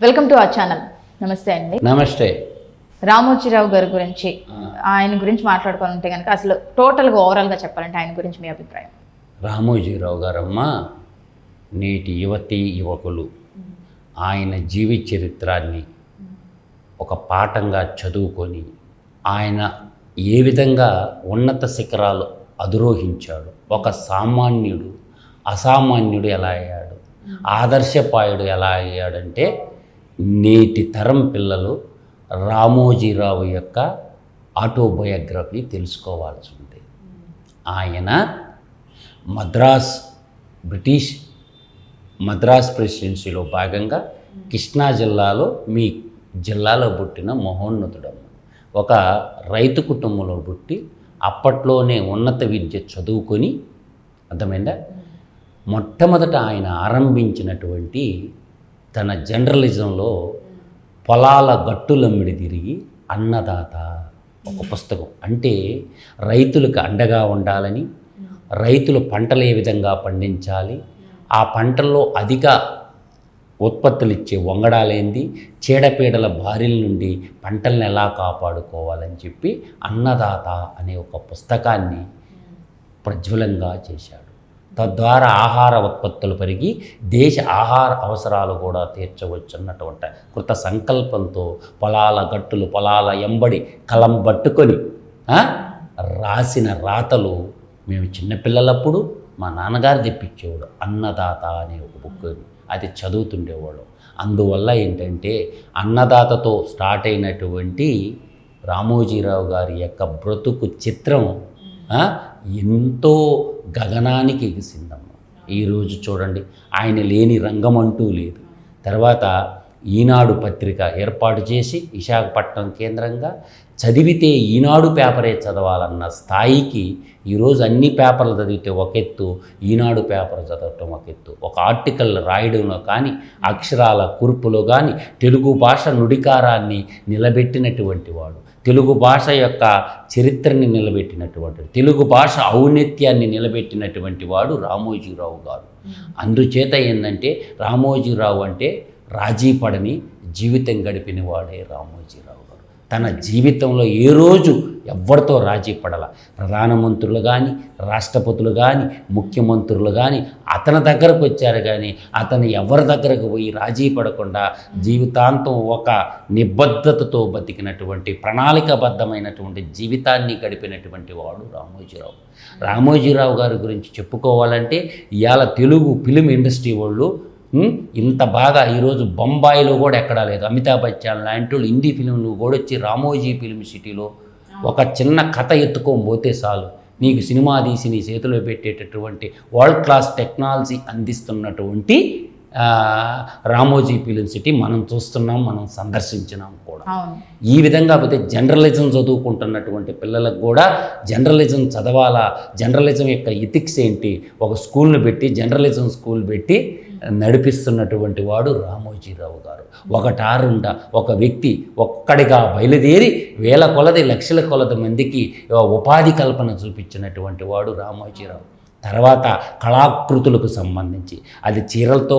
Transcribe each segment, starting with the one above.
Welcome to our channel. నమస్తే అండి. నమస్తే. రామోజీరావు గారి గురించి ఆయన గురించి మాట్లాడుకోవాలంటే కనుక అసలు టోటల్గా ఓవరాల్గా చెప్పాలంటే ఆయన గురించి మీ అభిప్రాయం? రామోజీరావు గారమ్మ నేటి యువతి యువకులు ఆయన జీవిత చరిత్రాన్ని ఒక పాఠంగా చదువుకొని ఆయన ఏ విధంగా ఉన్నత శిఖరాలు అధిరోహించాడు ఒక సామాన్యుడు అసామాన్యుడు ఎలా అయ్యాడు ఆదర్శపాయుడు ఎలా అయ్యాడంటే నేటి తరం పిల్లలు రామోజీరావు యొక్క ఆటోబయోగ్రఫీ తెలుసుకోవాల్సి ఉంది. ఆయన మద్రాస్ బ్రిటిష్ మద్రాస్ ప్రెసిడెన్సీలో భాగంగా కృష్ణా జిల్లాలో మీ జిల్లాలో పుట్టిన మహోన్నతుడమ్మ. ఒక రైతు కుటుంబంలో పుట్టి అప్పట్లోనే ఉన్నత విద్య చదువుకొని అర్థమైందా? మొట్టమొదట ఆయన ఆరంభించినటువంటి తన జర్నలిజంలో పొలాల గట్టులమ్మిడి తిరిగి అన్నదాత ఒక పుస్తకం. అంటే రైతులకు అండగా ఉండాలని రైతులు పంటలు ఏ విధంగా పండించాలి ఆ పంటల్లో అధిక ఉత్పత్తులు ఇచ్చే వంగడాలేంది చీడపీడల బారిల నుండి పంటలను ఎలా కాపాడుకోవాలని చెప్పి అన్నదాత అనే ఒక పుస్తకాన్ని ప్రజ్వలంగా చేశాడు. తద్వారా ఆహార ఉత్పత్తులు పెరిగి దేశ ఆహార అవసరాలు కూడా తీర్చవచ్చు అన్నటువంటి కృత సంకల్పంతో పొలాల గట్టులు పొలాల ఎంబడి కలం పట్టుకొని రాసిన రాతలు మేము చిన్నపిల్లలప్పుడు మా నాన్నగారు తెప్పించేవాడు అన్నదాత అనే ఒక బుక్ అది. చదువుతుండేవాడు. అందువల్ల ఏంటంటే అన్నదాతతో స్టార్ట్ అయినటువంటి రామోజీరావు గారి యొక్క బ్రతుకు చిత్రం ఎంతో గగనానికి ఎగిసిందమ్మ. ఈరోజు చూడండి ఆయన లేని రంగం అంటూ లేదు. తర్వాత ఈనాడు పత్రిక ఏర్పాటు చేసి విశాఖపట్నం కేంద్రంగా చదివితే ఈనాడు పేపరే చదవాలన్న స్థాయికి ఈరోజు అన్ని పేపర్లు చదివితే ఒక ఎత్తు ఈనాడు పేపర్ చదవటం ఒక ఎత్తు ఒక ఆర్టికల్ రాయడంలో కానీ అక్షరాల కూర్పులో కానీ తెలుగు భాష నుడికారాన్ని నిలబెట్టినటువంటి వాడు. తెలుగు భాష యొక్క చరిత్రని నిలబెట్టినటువంటి తెలుగు భాష ఔన్నత్యాన్ని నిలబెట్టినటువంటి వాడు రామోజీరావు గారు. అందుచేత ఏంటంటే రామోజీరావు అంటే రాజీ పడని జీవితం గడిపిన వాడే రామోజీరావు. తన జీవితంలో ఏ రోజు ఎవరితో రాజీ పడల. ప్రధానమంత్రులు కానీ రాష్ట్రపతులు కానీ ముఖ్యమంత్రులు కానీ అతని దగ్గరకు వచ్చారు కానీ అతను ఎవరి దగ్గరకు పోయి రాజీ పడకుండా జీవితాంతం ఒక నిబద్ధతతో బతికినటువంటి ప్రణాళికాబద్ధమైనటువంటి జీవితాన్ని గడిపినటువంటి వాడు రామోజీరావు. రామోజీరావు గారి గురించి చెప్పుకోవాలంటే ఇవాళ తెలుగు ఫిలిం ఇండస్ట్రీ వాళ్ళు ఇంత బాగా ఈరోజు బొంబాయిలో కూడా ఎక్కడా లేదు. అమితాబ్ బచ్చన్ లాంటి వాళ్ళు హిందీ ఫిలింలు కూడా వచ్చి రామోజీ ఫిలిం సిటీలో ఒక చిన్న కథ ఎత్తుకొని పోతే చాలు. నీకు సినిమా తీసి నీ చేతిలో పెట్టేటటువంటి వరల్డ్ క్లాస్ టెక్నాలజీ అందిస్తున్నటువంటి రామోజీ ఫిలిం సిటీ మనం చూస్తున్నాం మనం సందర్శించినాం కూడా. ఈ విధంగా పోతే జర్నలిజం చదువుకుంటున్నటువంటి పిల్లలకు కూడా జర్నలిజం చదవాలా? జర్నలిజం యొక్క ఇథిక్స్ ఏంటి? ఒక స్కూల్ని పెట్టి జర్నలిజం స్కూల్ పెట్టి నడిపిస్తున్నటువంటి వాడు రామోజీరావు గారు. ఒకటారుండ ఒక వ్యక్తి ఒక్కడిగా బయలుదేరి వేల కొలది లక్షల కొలది మందికి ఉపాధి కల్పన చూపించినటువంటి వాడు రామోజీరావు. తర్వాత కళాకృతులకు సంబంధించి అది చీరలతో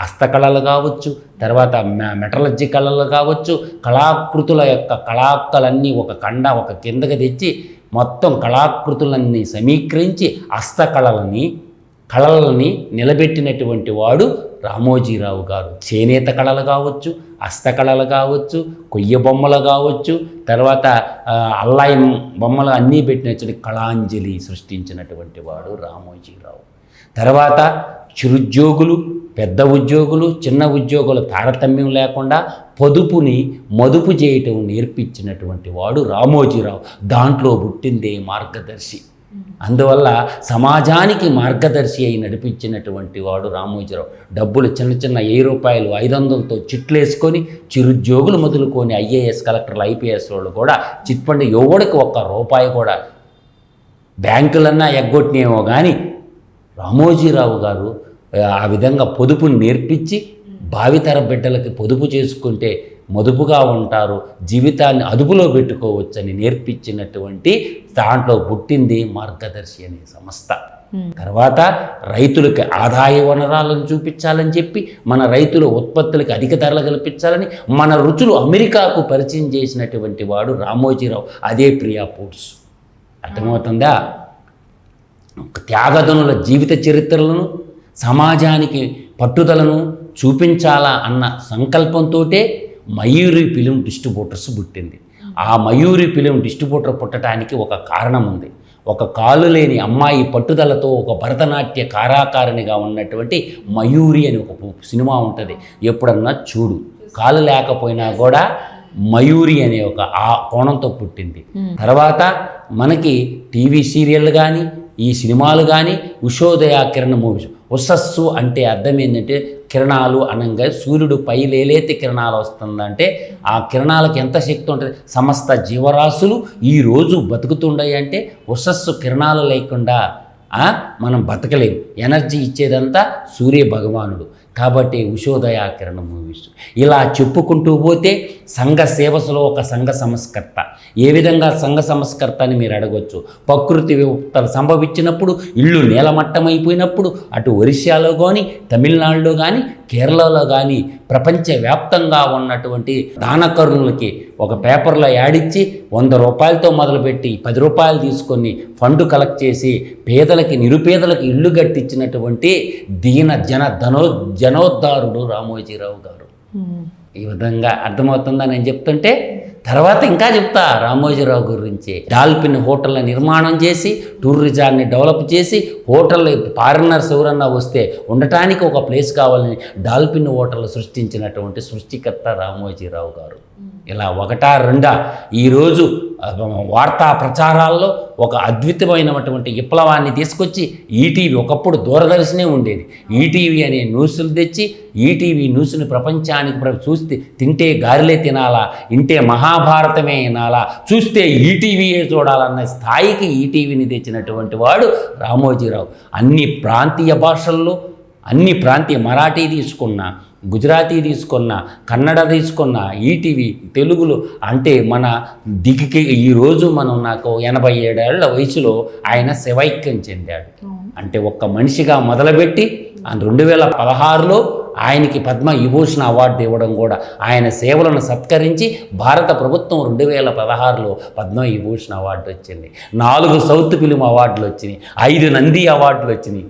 హస్తకళలు కావచ్చు తర్వాత మె- కళలు కావచ్చు కళాకృతుల యొక్క కళాకలన్నీ ఒక కండ ఒక కిందకి తెచ్చి మొత్తం కళాకృతులన్నీ సమీకరించి హస్తకళలని కళలని నిలబెట్టినటువంటి వాడు రామోజీరావు గారు. చేనేత కళలు కావచ్చు హస్తకళలు కావచ్చు కొయ్య బొమ్మలు కావచ్చు తర్వాత అల్లాయం అల్లాయి బొమ్మలు అన్నీ పెట్టినటువంటి కళాంజలి సృష్టించినటువంటి వాడు రామోజీరావు. తర్వాత చిరుద్యోగులు పెద్ద ఉద్యోగులు చిన్న ఉద్యోగుల తారతమ్యం లేకుండా పొదుపుని మదుపు చేయటం నేర్పించినటువంటి వాడు రామోజీరావు. దాంట్లో పుట్టిందే మార్గదర్శి. అందువల్ల సమాజానికి మార్గదర్శి అయి నడిపించినటువంటి వాడు రామోజీరావు. డబ్బులు చిన్న చిన్న వెయ్యి రూపాయలు ఐదు వందలతో చిట్లేసుకొని చిరుద్యోగులు మొదలుకొని ఐఏఎస్ కలెక్టర్లు ఐపీఎస్ వాళ్ళు కూడా చిట్ ఫండ్ ఎవడికి ఒక్క రూపాయి కూడా బ్యాంకులన్నా ఎగ్గొట్టినేమో కానీ రామోజీరావు గారు ఆ, విధంగా పొదుపుని నేర్పించి భావితర బిడ్డలకి పొదుపు చేసుకుంటే మదుపుగా ఉంటారు జీవితాన్ని అదుపులో పెట్టుకోవచ్చని నేర్పించినటువంటి దాంట్లో పుట్టింది మార్గదర్శి అనే సంస్థ. తర్వాత రైతులకి ఆదాయ వనరాలను చూపించాలని చెప్పి మన రైతుల ఉత్పత్తులకి అధిక ధరలు కల్పించాలని మన రుచులు అమెరికాకు పరిచయం చేసినటువంటి వాడు రామోజీరావు అదే ప్రియా ఫుడ్స్. అర్థమవుతుందా? త్యాగదనుల జీవిత చరిత్రలను సమాజానికి పట్టుదలను చూపించాలా అన్న సంకల్పంతో మయూరి ఫిలిం డిస్ట్రిబ్యూటర్స్ పుట్టింది. ఆ మయూరి ఫిలిం డిస్ట్రిబ్యూటర్ పుట్టడానికి ఒక కారణం ఉంది. ఒక కాలు లేని అమ్మాయి పట్టుదలతో ఒక భరతనాట్య కారాకారిణిగా ఉన్నటువంటి మయూరి అని ఒక సినిమా ఉంటుంది. ఎప్పుడన్నా చూడు. కాలు లేకపోయినా కూడా మయూరి అనే ఒక ఆ కోణంతో పుట్టింది. తర్వాత మనకి టీవీ సీరియల్ కానీ ఈ సినిమాలు కానీ ఉషోదయ కిరణ మూవీస్ ఉషస్సు అంటే అర్థం ఏంటంటే కిరణాలు అనగా సూర్యుడు పై లేలేతి కిరణాలు వస్తుందంటే ఆ కిరణాలకు ఎంత శక్తి ఉంటుంది? సమస్త జీవరాశులు ఈరోజు బతుకుతుండయి అంటే ఉషస్సు కిరణాలు లేకుండా మనం బతకలేము ఎనర్జీ ఇచ్చేదంతా సూర్య భగవానుడు. కాబట్టి ఉషోదయాకిరణ మూవీస్ ఇలా చెప్పుకుంటూ పోతే సంఘ సేవసులో ఒక సంఘ సంస్కర్త. ఏ విధంగా సంఘ సంస్కర్త అని మీరు అడగొచ్చు? ప్రకృతి విపత్తులు సంభవించినప్పుడు ఇల్లు నేలమట్టమైపోయినప్పుడు అటు ఒరిస్సాలో కానీ తమిళనాడులో కానీ కేరళలో కానీ ప్రపంచవ్యాప్తంగా ఉన్నటువంటి దానకరుణులకి ఒక పేపర్లో యాడ్ ఇచ్చి వంద రూపాయలతో మొదలుపెట్టి పది రూపాయలు తీసుకొని ఫండ్ కలెక్ట్ చేసి పేదలకి నిరుపేదలకి ఇల్లు కట్టించినటువంటి దీన జన ధనో జనోద్ధారుడు రామోజీరావు గారు. ఈ విధంగా అర్థమవుతుందా నేను చెప్తుంటే? తర్వాత ఇంకా చెప్తా రామోజీరావు గురించి డాల్ఫిన్ హోటళ్ళ నిర్మాణం చేసి టూరిజాన్ని డెవలప్ చేసి హోటల్ ఫారినర్స్ ఎవరన్నా వస్తే ఉండటానికి ఒక ప్లేస్ కావాలని డాల్ఫిన్ హోటల్ సృష్టించినటువంటి సృష్టికర్త రామోజీరావు గారు. ఇలా ఒకటా రెండా? ఈరోజు వార్తా ప్రచారాల్లో ఒక అద్భుతమైనటువంటి విప్లవాన్ని తీసుకొచ్చి ఈటీవీ ఒకప్పుడు దూరదర్శనే ఉండేది. ఈటీవీ అనే న్యూస్లు తెచ్చి ఈటీవీ న్యూస్ని ప్రపంచానికి చూస్తే తింటే గారెలే తినాలా ఇంటే మహాభారతమే వినాలా చూస్తే ఈటీవీయే చూడాలన్న స్థాయికి ఈటీవీని తెచ్చినటువంటి వాడు రామోజీరావు. అన్ని ప్రాంతీయ భాషల్లో అన్ని ప్రాంతీయ మరాఠీ తీసుకున్నా గుజరాతీ తీసుకున్న కన్నడ తీసుకున్న ఈటీవీ తెలుగులో అంటే మన దిగికి ఈరోజు మనం నాకు ఎనభై ఏడేళ్ళ వయసులో ఆయన శివైక్యం చెందాడు. అంటే ఒక్క మనిషిగా మొదలుపెట్టి రెండు వేల పదహారులో ఆయనకి పద్మ విభూషణ అవార్డు ఇవ్వడం కూడా ఆయన సేవలను సత్కరించి భారత ప్రభుత్వం రెండు వేల పదహారులో పద్మ విభూషణ అవార్డు వచ్చింది. నాలుగు సౌత్ ఫిలిం అవార్డులు వచ్చినాయి. ఐదు నంది అవార్డులు వచ్చినాయి?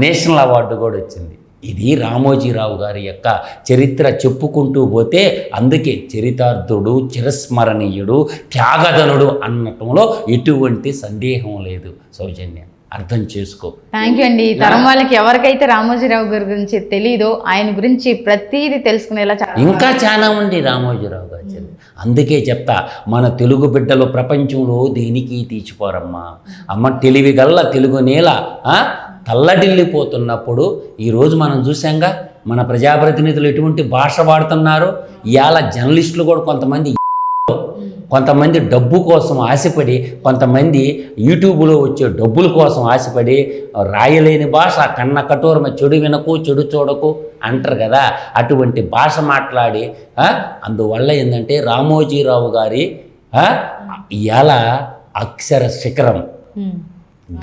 నేషనల్ అవార్డు కూడా వచ్చింది. ఇది రామోజీరావు గారి యొక్క చరిత్ర చెప్పుకుంటూ పోతే అందుకే చరితార్థుడు చిరస్మరణీయుడు త్యాగధనుడు అన్నటంలో ఎటువంటి సందేహం లేదు. సౌజన్య అర్థం చేసుకో. థ్యాంక్ యూ అండి. ఈ తరం వాళ్ళకి ఎవరికైతే రామోజీరావు గారి గురించి తెలీదో ఆయన గురించి ప్రతిదీ తెలుసుకునేలా చాలా ఇంకా చాలా మంది రామోజీరావు గారు. అందుకే చెప్తా మన తెలుగు బిడ్డలు ప్రపంచంలో దేనికి తీర్చిపోరమ్మా. అమ్మ తెలివి గల్ల తెలుగు నేల తల్లడిల్లిపోతున్నప్పుడు ఈరోజు మనం చూసాంగా మన ప్రజాప్రతినిధులు ఎటువంటి భాష వాడుతున్నారో? ఇవాళ జర్నలిస్టులు కూడా కొంతమంది కొంతమంది డబ్బు కోసం ఆశపడి కొంతమంది యూట్యూబ్లో వచ్చే డబ్బుల కోసం ఆశపడి రాయలేని భాష కన్న కఠోరమ చెడు వినకు చెడు చూడకు అంటారు కదా. అటువంటి భాష మాట్లాడి అందువల్ల ఏంటంటే రామోజీరావు గారి ఇవాళ అక్షర శిఖరం.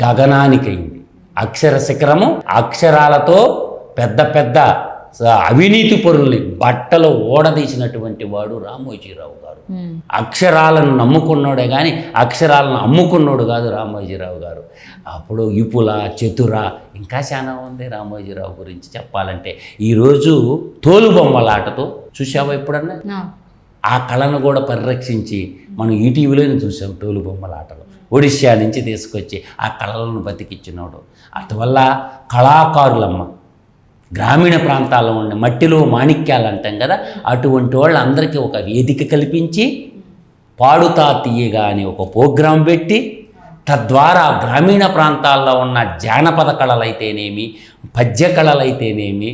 గగనానికైంది. అక్షర శిఖరము అక్షరాలతో పెద్ద పెద్ద అవినీతి పరుల్ని బట్టలు ఓడదీసినటువంటి వాడు రామోజీరావు గారు. అక్షరాలను నమ్ముకున్నాడే కానీ అక్షరాలను అమ్ముకున్నాడు కాదు రామోజీరావు గారు. అప్పుడు ఇపుల చతుర ఇంకా చాలా ఉంది రామోజీరావు గురించి చెప్పాలంటే. ఈరోజు తోలుబొమ్మలాటతో చూసావా ఎప్పుడన్నా? ఆ. కళను కూడా పరిరక్షించి మనం ఈటీవీలోనే చూసాం తోలుబొమ్మలాటలు ఒడిశా నుంచి తీసుకొచ్చి ఆ కళలను బతికిచ్చినాడు అటువల్ల కళాకారులమ్మ గ్రామీణ ప్రాంతాల్లో ఉండే మట్టిలో మాణిక్యాలు అంటాం కదా అటువంటి వాళ్ళందరికీ ఒక వేదిక కల్పించి పాడుతా తీయగా అని ఒక ప్రోగ్రాం పెట్టి తద్వారా గ్రామీణ ప్రాంతాల్లో ఉన్న జానపద కళలైతేనేమి పద్య కళలైతేనేమి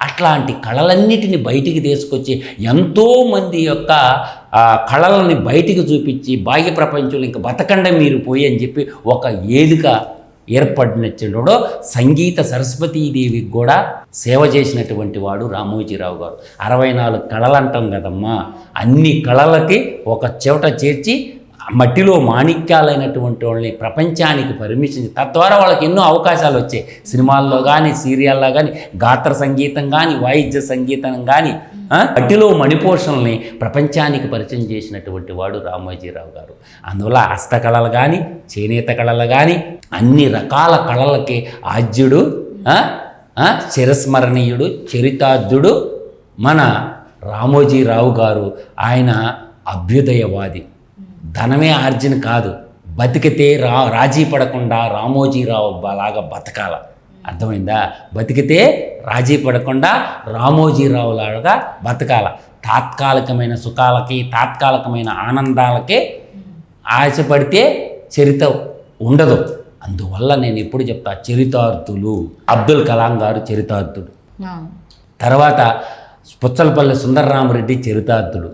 అట్లాంటి కళలన్నిటిని బయటికి తీసుకొచ్చి ఎంతోమంది యొక్క కళలని బయటికి చూపించి బాహ్య ప్రపంచంలో ఇంకా బతకండ మీరు పోయి అని చెప్పి ఒక ఏదిక ఏర్పడినచ్చుడో సంగీత సరస్వతీదేవికి కూడా సేవ చేసినటువంటి వాడు రామోజీరావు గారు. అరవై నాలుగు కళలు అంటాం కదమ్మా. అన్ని కళలకి ఒక చెవట చేర్చి మట్టిలో మాణిక్యాలైనటువంటి వాళ్ళని ప్రపంచానికి పర్మిషన్ తద్వారా వాళ్ళకి ఎన్నో అవకాశాలు వచ్చాయి. సినిమాల్లో కానీ సీరియల్లో కానీ గాత్ర సంగీతం కానీ వాయిద్య సంగీతం కానీ మట్టిలో మణిపోషణల్ని ప్రపంచానికి పరిచయం చేసినటువంటి వాడు రామోజీరావు గారు. అందువల్ల హస్తకళలు కానీ చేనేత కళలు కానీ అన్ని రకాల కళలకి ఆద్యుడు చిరస్మరణీయుడు చరితార్థుడు మన రామోజీరావు గారు. ఆయన అభ్యుదయవాది. ధనమే ఆర్జన కాదు. బతికితే రా రాజీ పడకుండా రామోజీరావు లాగా బతకాల. అర్థమైందా? బతికితే రాజీ పడకుండా రామోజీరావు లాగా బతకాల. తాత్కాలికమైన సుఖాలకి తాత్కాలికమైన ఆనందాలకి ఆశపడితే చరిత ఉండదు. అందువల్ల నేను ఎప్పుడు చెప్తా చరితార్థులు. అబ్దుల్ కలాం గారు చరితార్థుడు. తర్వాత పుచ్చలపల్లి సుందరరామరెడ్డి చరితార్థుడు.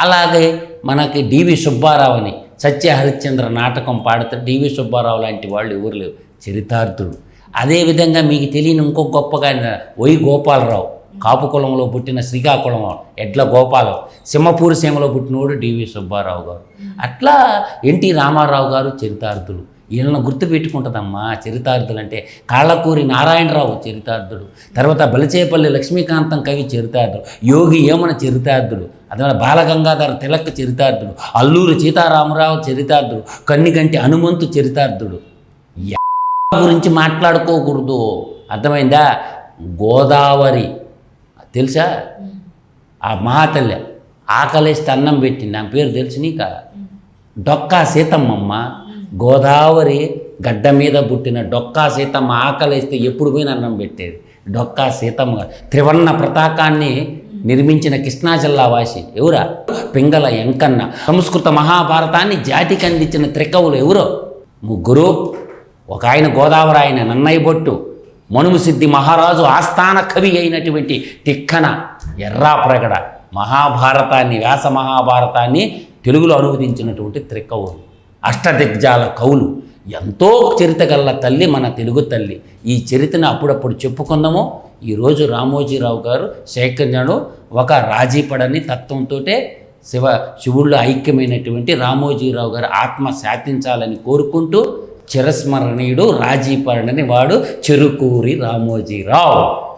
అలాగే మనకి డివి సుబ్బారావు అని సత్య హరిశ్చంద్ర నాటకం పాడుతూ డివి సుబ్బారావు లాంటి వాళ్ళు ఎవరు లేవు చరితార్థుడు. అదేవిధంగా మీకు తెలియని ఇంకో గొప్పగా వై గోపాలరావు. కాపు కులంలో పుట్టిన శ్రీకాకుళం ఎడ్ల గోపాలం. సింహపూరి సీమలో పుట్టినోడు డివి సుబ్బారావు గారు. అట్లా ఎన్టీ రామారావు గారు చరితార్థులు. వీళ్ళని గుర్తుపెట్టుకుంటుందమ్మా చరితార్థులు అంటే కాళ్ళకూరి నారాయణరావు చరితార్థుడు. తర్వాత బలిచేపల్లి లక్ష్మీకాంతం కవి చరితార్థుడు. యోగి ఏమన చరితార్థుడు. అదే బాలగంగాధర తిలక్ చరితార్థుడు అల్లూరి సీతారామరావు చరితార్థుడు కన్నికంటి హనుమంతు చరితార్థుడు. గురించి మాట్లాడుకోకూడదు. అర్థమైందా? గోదావరి. తెలుసా? ఆ మహాతల్లి ఆకలిస్తే అన్నం పెట్టింది నా పేరు తెలుసు నీక? డొక్కా సీతమ్మమ్మ గోదావరి గడ్డ మీద పుట్టిన డొక్కా సీతమ్మ ఆకలిస్తే ఎప్పుడు పోయిన అన్నం పెట్టేది. డొక్కా సీతమ్మ త్రివర్ణ ప్రతాకాన్ని నిర్మించిన కృష్ణా జిల్లా వాసి. ఎవరా? పింగళ ఎంకన్న. సంస్కృత మహాభారతాన్ని జాతికి అందించిన త్రికవులు ఎవరో? ముగ్గురు ఒక ఆయన గోదావరి ఆయన నన్నయ్య బొట్టు. మనుమసిద్ధి మహారాజు ఆస్థాన కవి అయినటువంటి తిక్కన ఎర్రాప్రగడ. మహాభారతాన్ని వ్యాస మహాభారతాన్ని తెలుగులో అనువదించినటువంటి త్రికవులు. అష్టదిగ్జాల కవులు. ఎంతో చరిత గల్ల తల్లి మన తెలుగు తల్లి. ఈ చరిత్రను అప్పుడప్పుడు చెప్పుకుందాము. ఈరోజు రామోజీరావు గారు సేకరణలో ఒక రాజీపడని తత్వంతో శివ శివుళ్ళు ఐక్యమైనటువంటి రామోజీరావు గారు ఆత్మ శాతించాలని కోరుకుంటూ చిరస్మరణీయుడు రాజీపడని వాడు చెరుకూరి రామోజీరావు.